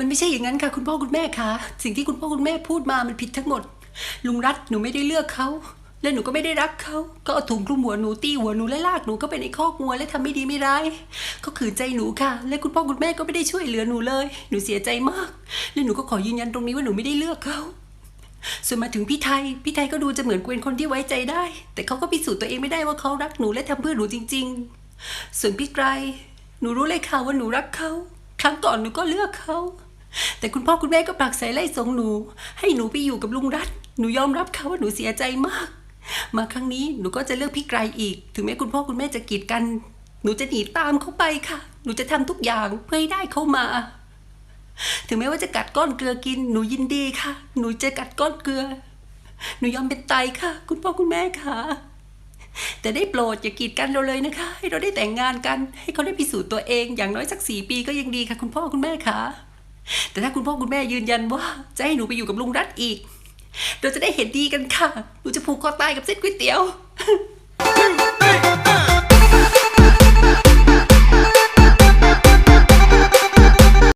มันไม่ใช่อย่างนั้นค่ะคุณพ่อคุณแม่คะสิ่งที่คุณพ่อคุณแม่พูดมามันผิดทั้งหมด ลุงรัตหนูไม่ได้เลือกเขาและหนูก็ไม่ได้รักเขาก็เอาถุงคลุมหัวหนูตีหัวหนูและลากหนูเข้าไปในคอกงัวและทำไม่ดีไม่ร้ายเขาขืนใจหนูค่ะ และคุณพ่อคุณแม่ก็ไม่ได้ช่วยเหลือหนูเลย หนูเสียใจมาก และหนูก็ขอยืนยันตรงนี้ว่าหนูไม่ได้เลือกเขาส่วนมาถึงพี่ไทย พี่ไทยก็ดูจะเหมือนเป็นคนที่ไว้ใจได้ แต่เขาก็พิสูจน์ตัวเองไม่ได้ว่าเขารักหนูและทำเพื่อหนูจริง ๆ ส่วนพี่ไกรหนูรู้เลยค่ะว่าหนูรักเขาครั้งก่อนหนูก็เลือกเขา แต่คุณพ่อคุณแม่ก็ปลักใส่ไล่ส่งหนู ให้หนูไปอยู่กับลุงรัตหนูยอมรับค่ะว่าหนูเสียใจมาก มาครั้งนี้หนูก็จะเลือกพี่ไกรอีก ถึงแม้คุณพ่อคุณแม่จะกีดกัน หนูจะหนีตามเขาไปค่ะ หนูจะทำทุกอย่างเพื่อให้ได้เขามา ถึงแม้ว่าจะกัดก้อนเกลือกิน หนูยินดีค่ะ หนูจะกัดก้อนเกลือ หนูยอมเป็นไตค่ะ คุณพ่อคุณแม่ค่ะแต่ได้โปรดอย่ากีดกันเราเลยนะคะ ให้เราได้แต่งงานกัน ให้เขาได้พิสูจน์ตัวเองอย่างน้อยสักสี่ปีก็ยังดีค่ะ คุณพ่อคุณแม่ค่ะ แต่ถ้าคุณพ่อคุณแม่ยืนยันว่า จะให้หนูไปอยู่กับลุงรัฐอีก เราจะได้เห็นดีกันค่ะ หนูจะผูกคอตายกับเส้นก๋วยเตี๋ยว